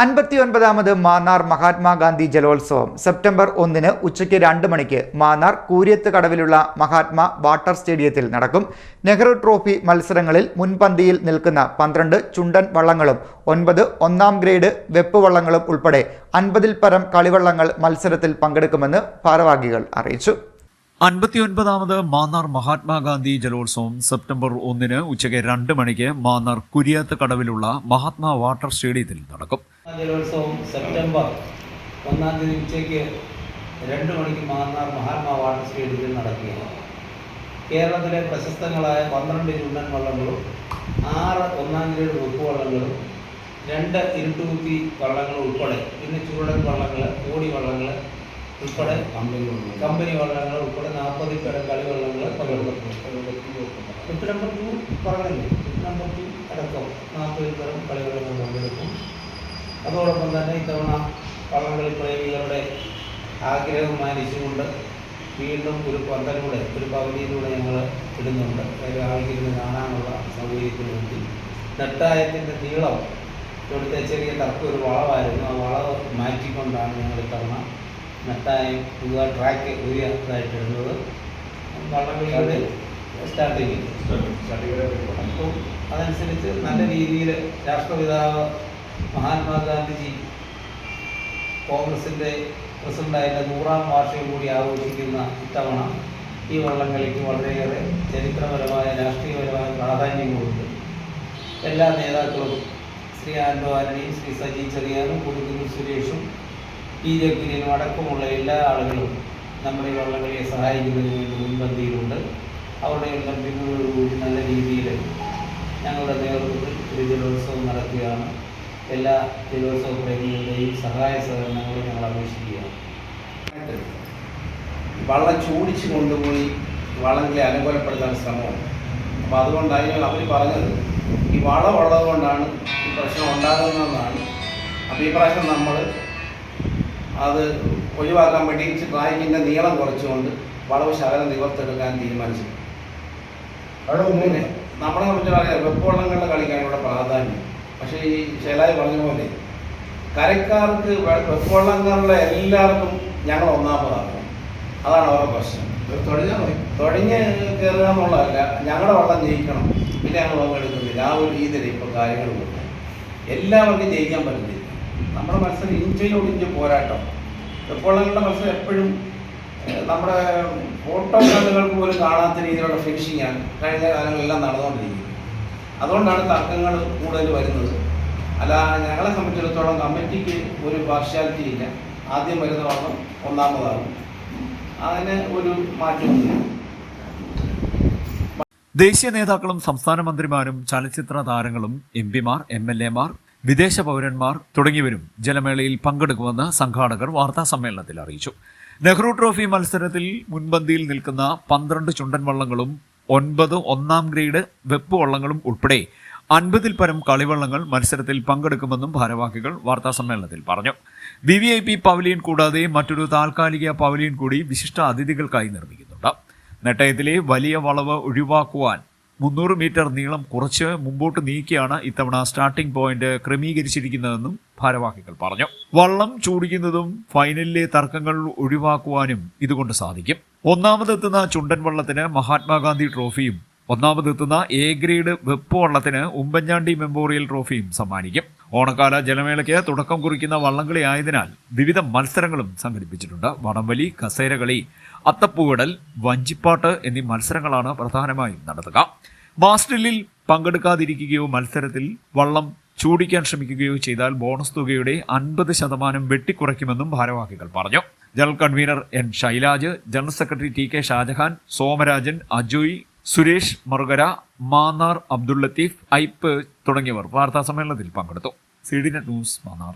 അൻപത്തിയൊൻപതാമത് മാന്നാർ മഹാത്മാഗാന്ധി ജലോത്സവം. സെപ്റ്റംബർ ഒന്നിന് ഉച്ചയ്ക്ക് രണ്ട് മണിക്ക് മാന്നാർ കൂര്യത്ത് കടവിലുള്ള മഹാത്മാ വാട്ടർ സ്റ്റേഡിയത്തിൽ നടക്കും. നെഹ്റു ട്രോഫി മത്സരങ്ങളിൽ മുൻപന്തിയിൽ നിൽക്കുന്ന പന്ത്രണ്ട് ചുണ്ടൻ വള്ളങ്ങളും ഒൻപത് ഒന്നാം ഗ്രേഡ് വെപ്പ് വള്ളങ്ങളും ഉൾപ്പെടെ അൻപതിൽ പരം കളിവള്ളങ്ങൾ മത്സരത്തിൽ പങ്കെടുക്കുമെന്ന് ഭാരവാഹികൾ അറിയിച്ചു. അൻപത്തിയൊൻപതാമത് മാന്നാർ മഹാത്മാഗാന്ധി ജലോത്സവം സെപ്റ്റംബർ ഒന്നിന് ഉച്ചയ്ക്ക് രണ്ട് മണിക്ക് മാന്നാർ കുരിയാത്ത് കടവിലുള്ള മഹാത്മാ വാട്ടർ സ്റ്റേഡിയത്തിൽ നടക്കും. ജലോത്സവം സെപ്റ്റംബർ ഒന്നാം തീയതി ഉച്ചയ്ക്ക് രണ്ട് മണിക്ക് മാന്നാർ മഹാത്മാ വാട്ടർ സ്റ്റേഡിയത്തിൽ നടക്കുകയാണ് കേരളത്തിലെ പ്രശസ്തങ്ങളായ പന്ത്രണ്ട് ചുണ്ടൻ വള്ളങ്ങളും ആറ് ഒന്നാം ഗ്രേഡ് ഉപ്പ് വള്ളങ്ങളും രണ്ട് ഇരുട്ടുകുത്തി വള്ളങ്ങൾ ഉൾപ്പെടെ പിന്നെ ചുരുളൻ വള്ളങ്ങൾ ഓടി വള്ളങ്ങൾ ഉൾപ്പെടെ കമ്പനി വള്ളങ്ങൾ ഉൾപ്പെടെ നാൽപ്പതിൽ പേരെ കളി വള്ളങ്ങൾ പങ്കെടുക്കും നമ്പർ ടു പറഞ്ഞില്ലേ നമ്പർ ടു അടക്കം നാൽപ്പതിൽ പേരും കളി വള്ളങ്ങൾ പങ്കെടുക്കും. അതോടൊപ്പം തന്നെ ഇത്തവണ വള്ളംകളി പ്രേമികളുടെ ആഗ്രഹം മാനിച്ചുകൊണ്ട് വീണ്ടും ഒരു പന്തലൂടെ ഒരു പകുതിയിലൂടെ ഞങ്ങൾ ഇടുന്നുണ്ട്. ഒരു ആൾക്കിരുന്ന് കാണാനുള്ള സൗകര്യത്തിന് വേണ്ടി. നെട്ടായത്തിന്റെ നീളം ഇവിടുത്തെ ചെറിയ തർക്ക ഒരു വളവായിരുന്നു. ആ വളവ് മാറ്റിക്കൊണ്ടാണ് ഞങ്ങൾ ഇത്തവണ നെട്ടായം പുതിയ ട്രാക്ക് പുതിയതായിട്ടിടുന്നത് വള്ളംകളിയുടെ സ്റ്റാർട്ടിങ് അപ്പം അതനുസരിച്ച് നല്ല രീതിയിൽ രാഷ്ട്രപിതാവ് മഹാത്മാഗാന്ധിജി കോൺഗ്രസിന്റെ പ്രസിഡന്റായിട്ട് നൂറാം വാർഷികം കൂടി ആഘോഷിക്കുന്ന ഇത്തവണ ഈ വള്ളംകളിക്ക് വളരെയേറെ ചരിത്രപരമായ രാഷ്ട്രീയപരമായ പ്രാധാന്യം കൊടുത്തു എല്ലാ നേതാക്കളും ശ്രീ ആൻഡോ ശ്രീ സജി ചെറിയാനും കൊടുക്കുന്നു സുരേഷും പി ജെ കുര്യനും അടക്കമുള്ള എല്ലാ ആളുകളും നമ്മുടെ ഈ വള്ളംകളിയെ സഹായിക്കുന്നതിന് വേണ്ടി മുൻപന്തിയിലുണ്ട്. അവരുടെ എല്ലാം നല്ല രീതിയിൽ ഞങ്ങളുടെ നേതൃത്വത്തിൽ ഒരു ജലോത്സവം നടക്കുകയാണ്. എല്ലാ ജലോത്സവ പ്രേമികളുടെയും സഹായ സഹകരണങ്ങൾ ഞങ്ങൾ അപേക്ഷിക്കുകയാണ്. വള്ളം ചൂടിച്ച് കൊണ്ടുപോയി വള്ളങ്ങളെ അനുകൂലപ്പെടുത്താൻ ശ്രമമാണ്. അപ്പോൾ അതുകൊണ്ടായി അവർ പറഞ്ഞത് ഈ വളം ഉള്ളത് കൊണ്ടാണ് ഈ പ്രശ്നം ഉണ്ടാകുന്നതെന്നാണ്. അപ്പോൾ ഈ പ്രാവശ്യം നമ്മൾ അത് ഒഴിവാക്കാൻ വേണ്ടി ട്രാക്കിന്റെ നീളം കുറച്ചുകൊണ്ട് വളവ് ശകലം നിവർത്തെടുക്കാൻ തീരുമാനിച്ചു പിന്നെ നമ്മളെ സംബന്ധിച്ചിടത്തോളം വെപ്പുവള്ളങ്ങളുടെ കളിക്കാൻ കളിക്കാനുള്ള പ്രാധാന്യം. പക്ഷേ ഈ ശേലായി പറഞ്ഞ പോലെ കരക്കാർക്ക് വെപ്പുവെള്ളക്കാരുള്ള എല്ലാവർക്കും ഞങ്ങൾ ഒന്നാമതാക്കും അതാണ് അവരുടെ പ്രശ്നം. തുടങ്ങിയാൽ മതി. തുടങ്ങി കയറുക എന്നുള്ളതല്ല ഞങ്ങളുടെ വള്ളം ജയിക്കണം. പിന്നെ ഞങ്ങൾ പങ്കെടുക്കുന്നില്ല ആ ഒരു രീതിയിൽ ഇപ്പോൾ കാര്യങ്ങൾ പോകുന്നത് എല്ലാവർക്കും ജയിക്കാൻ പറ്റുന്നില്ല. നമ്മുടെ മത്സരം ഇഞ്ചയിലോട് ഇഞ്ച് പോരാട്ടം. വെപ്പുവെള്ളങ്ങളുടെ മത്സരം എപ്പോഴും നമ്മുടെ ഫോട്ടോ കണ്ണുകൾക്ക് പോലും കാണാത്ത രീതിയിലുള്ള ഫിനിഷിങ്ങാണ് കഴിഞ്ഞ കാലങ്ങളെല്ലാം നടന്നുകൊണ്ടിരിക്കുന്നത്. അതുകൊണ്ടാണ് തർക്കങ്ങൾ കൂടുതൽ വരുന്നത്. അല്ല ഞങ്ങളെ സംബന്ധിച്ചിടത്തോളം കമ്മിറ്റിക്ക് ഒരു പാർഷ്യാലിറ്റി ഇല്ല. ആദ്യം വരുന്ന വർഷം ഒന്നാമതാകും അതിന് ഒരു മാറ്റമില്ല ദേശീയ നേതാക്കളും സംസ്ഥാന മന്ത്രിമാരും ചലച്ചിത്ര താരങ്ങളും എം പിമാർ എം എൽ എമാർ വിദേശ പൗരന്മാർ തുടങ്ങിയവരും ജലമേളയിൽ പങ്കെടുക്കുമെന്ന് സംഘാടകർ വാർത്താ സമ്മേളനത്തിൽ അറിയിച്ചു. നെഹ്റു ട്രോഫി മത്സരത്തിൽ മുൻപന്തിയിൽ നിൽക്കുന്ന പന്ത്രണ്ട് ചുണ്ടൻ വള്ളങ്ങളും ഒൻപത് ഒന്നാം ഗ്രേഡ് വെപ്പ് വള്ളങ്ങളും ഉൾപ്പെടെ അൻപതിൽ പരം കളിവള്ളങ്ങൾ മത്സരത്തിൽ പങ്കെടുക്കുമെന്നും ഭാരവാഹികൾ വാർത്താസമ്മേളനത്തിൽ പറഞ്ഞു. V V I P pavilion കൂടാതെ മറ്റൊരു താൽക്കാലിക പവലിയൻ കൂടി വിശിഷ്ട അതിഥികൾക്കായി നിർമ്മിക്കുന്നുണ്ട്. നെട്ടയത്തിലെ വലിയ വളവ് ഒഴിവാക്കുവാൻ മുന്നൂറ് മീറ്റർ നീളം കുറച്ച് മുമ്പോട്ട് നീക്കിയാണ് ഇത്തവണ സ്റ്റാർട്ടിംഗ് പോയിന്റ് ക്രമീകരിച്ചിരിക്കുന്നതെന്നും ഭാരവാഹികൾ പറഞ്ഞു. വള്ളം ചൂടിക്കുന്നതും ഫൈനലിലെ തർക്കങ്ങൾ ഒഴിവാക്കുവാനും ഇതുകൊണ്ട് സാധിക്കും. ഒന്നാമതെത്തുന്ന ചുണ്ടൻ വള്ളത്തിന് മഹാത്മാഗാന്ധി ട്രോഫിയും ഒന്നാമതെത്തുന്ന എ ഗ്രേഡ് വെപ്പ് വള്ളത്തിന് ഉമ്പൻചാണ്ടി മെമ്മോറിയൽ ട്രോഫിയും സമ്മാനിക്കും. ഓണക്കാല ജലമേളയ്ക്ക് തുടക്കം കുറിക്കുന്ന വള്ളംകളി ആയതിനാൽ വിവിധ മത്സരങ്ങളും സംഘടിപ്പിച്ചിട്ടുണ്ട്. വടംവലി കസേരകളി അത്തപ്പൂവിടൽ വഞ്ചിപ്പാട്ട് എന്നീ മത്സരങ്ങളാണ് പ്രധാനമായും നടത്തുക. മാസ്റ്റലിൽ പങ്കെടുക്കാതിരിക്കുകയോ മത്സരത്തിൽ വള്ളം ചൂടിക്കാൻ ശ്രമിക്കുകയോ ചെയ്താൽ ബോണസ് തുകയുടെ അൻപത് ശതമാനം വെട്ടിക്കുറയ്ക്കുമെന്നും ഭാരവാഹികൾ പറഞ്ഞു. General convener N Shailaj general secretary T K Shajahan Somarajan Ajoy Suresh Marukara Mannar Abdul Latheef Aipe തുടങ്ങിയവർ വാർത്താ സമ്മേളനത്തിൽ പങ്കെടുത്തു. C D net news Mannar.